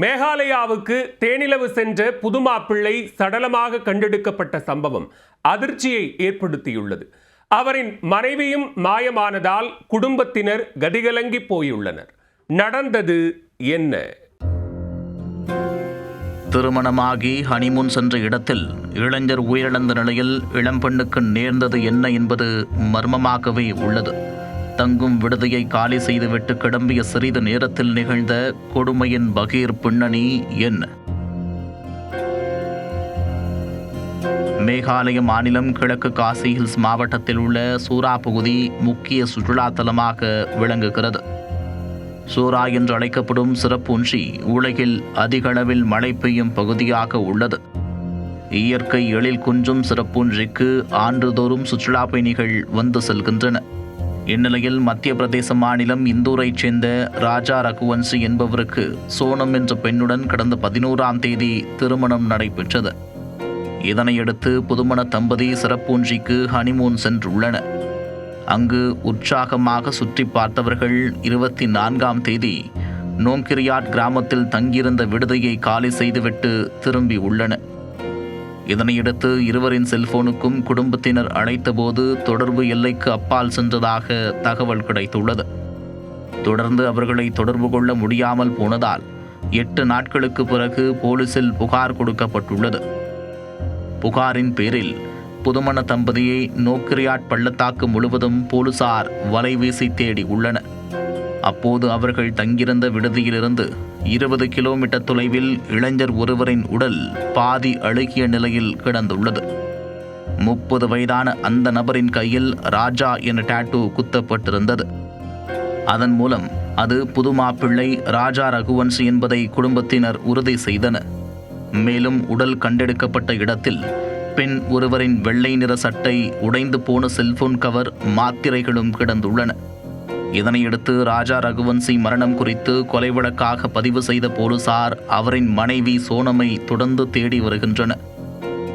மேகாலயாவுக்கு தேனிலவு சென்ற புதுமாப்பிள்ளை சடலமாக கண்டெடுக்கப்பட்ட சம்பவம் அதிர்ச்சியை ஏற்படுத்தியுள்ளது. அவரின் மனைவியும் மாயமானதால் குடும்பத்தினர் கதிகலங்கி போயுள்ளனர். நடந்தது என்ன? திருமணமாகி ஹனிமூன் சென்ற இடத்தில் இளைஞர் உயிரிழந்த நிலையில் இளம்பெண்ணுக்கு நேர்ந்தது என்ன என்பது மர்மமாகவே உள்ளது. தங்கும் விடுதியை காலி செய்துவிட்டு கிளம்பிய சிறிது நேரத்தில் நிகழ்ந்த கொடுமையின் பகீர் பின்னணி என்ன? மேகாலய மாநிலம் கிழக்கு காசி ஹில்ஸ் மாவட்டத்தில் உள்ள சூரா பகுதி முக்கிய சுற்றுலா தலமாக விளங்குகிறது. சூரா என்று அழைக்கப்படும் சிறப்புன்றி உலகில் அதிகளவில் மழை பெய்யும் பகுதியாக உள்ளது. இயற்கை எழில் குன்றும் சிறப்புன்றிக்கு ஆண்டுதோறும் சுற்றுலா பயணிகள் வந்து செல்கின்றன இந்நிலையில் மத்திய பிரதேச மாநிலம் இந்தூரைச் சேர்ந்த ராஜா ரகுவன்சி என்பவருக்கு சோனம் என்ற பெண்ணுடன் கடந்த பதினோராம் தேதி திருமணம் நடைபெற்றது. இதனையடுத்து புதுமண தம்பதி சிறப்பூஞ்சிக்கு ஹனிமூன் சென்றுள்ளனர். அங்கு உற்சாகமாக சுற்றி பார்த்தவர்கள் இருபத்தி நான்காம் தேதி நோங்கிரியாட் கிராமத்தில் தங்கியிருந்த விடுதியை காலி செய்துவிட்டு திரும்பி உள்ளனர். இதனையடுத்து இருவரின் செல்போனுக்கும் குடும்பத்தினர் அழைத்தபோது தொடர்பு எல்லைக்கு அப்பால் சென்றதாக தகவல் கிடைத்துள்ளது. தொடர்ந்து அவர்களை தொடர்பு கொள்ள முடியாமல் போனதால் எட்டு நாட்களுக்கு பிறகு போலீசில் புகார் கொடுக்கப்பட்டுள்ளது. புகாரின் பேரில் புதுமண தம்பதியை நோக்கிரியாட் பள்ளத்தாக்கு முழுவதும் போலீசார் வலைவீசி தேடி உள்ளனர். அப்போது அவர்கள் தங்கியிருந்த விடுதியிலிருந்து இருபது கிலோமீட்டர் தொலைவில் இளைஞர் ஒருவரின் உடல் பாதி அழுகிய நிலையில் கிடந்துள்ளது. முப்பது வயதான அந்த நபரின் கையில் ராஜா என்ற டாட்டூ குத்தப்பட்டிருந்தது. அதன் மூலம் அது புதுமாப்பிள்ளை ராஜா ரகுவன்சி என்பதை குடும்பத்தினர் உறுதி செய்தனர். மேலும் உடல் கண்டெடுக்கப்பட்ட இடத்தில் பெண் ஒருவரின் வெள்ளை நிற சட்டை உடைந்து போன செல்போன் கவர் மாத்திரைகளும் கிடந்துள்ளன. இதனையடுத்து ராஜா ரகுவன்சி மரணம் குறித்து கொலை வழக்காக பதிவு செய்த போலீசார் அவரின் மனைவி சோனமை தொடர்ந்து தேடி வருகின்றனர்.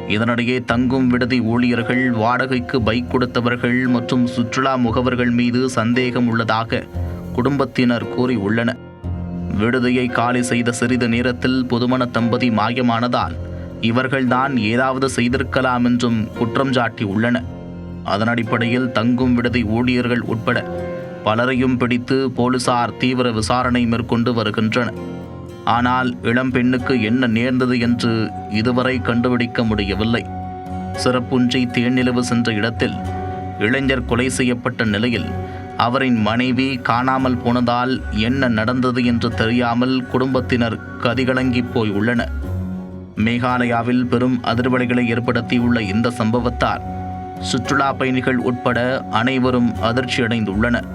இதனிடையே தங்கும் விடுதி ஊழியர்கள் வாடகைக்கு பைக் கொடுத்தவர்கள் மற்றும் சுற்றுலா முகவர்கள் மீது சந்தேகம் உள்ளதாக குடும்பத்தினர் கூறியுள்ளனர். விடுதியை காலி செய்த சிறிது நேரத்தில் புதுமண தம்பதி மாயமானதால் இவர்கள்தான் ஏதாவது செய்திருக்கலாம் என்றும் குற்றம் சாட்டியுள்ளனர். அதன் அடிப்படையில் தங்கும் விடுதி ஊழியர்கள் உட்பட பலரையும் பிடித்து போலீசார் தீவிர விசாரணை மேற்கொண்டு வருகின்றனர். ஆனால் இளம்பெண்ணுக்கு என்ன நேர்ந்தது என்று இதுவரை கண்டுபிடிக்க முடியவில்லை. சிறப்புன்றி தேனிலவு சென்ற இடத்தில் இளைஞர் கொலை செய்யப்பட்ட நிலையில் அவரின் மனைவி காணாமல் போனதால் என்ன நடந்தது என்று தெரியாமல் குடும்பத்தினர் கதிகலங்கி போய் உள்ளனர். மேகாலயாவில் பெரும் அதிர்வலைகளை ஏற்படுத்தியுள்ள இந்த சம்பவத்தால் சுற்றுலா பயணிகள் உட்பட அனைவரும் அதிர்ச்சியடைந்துள்ளனர்.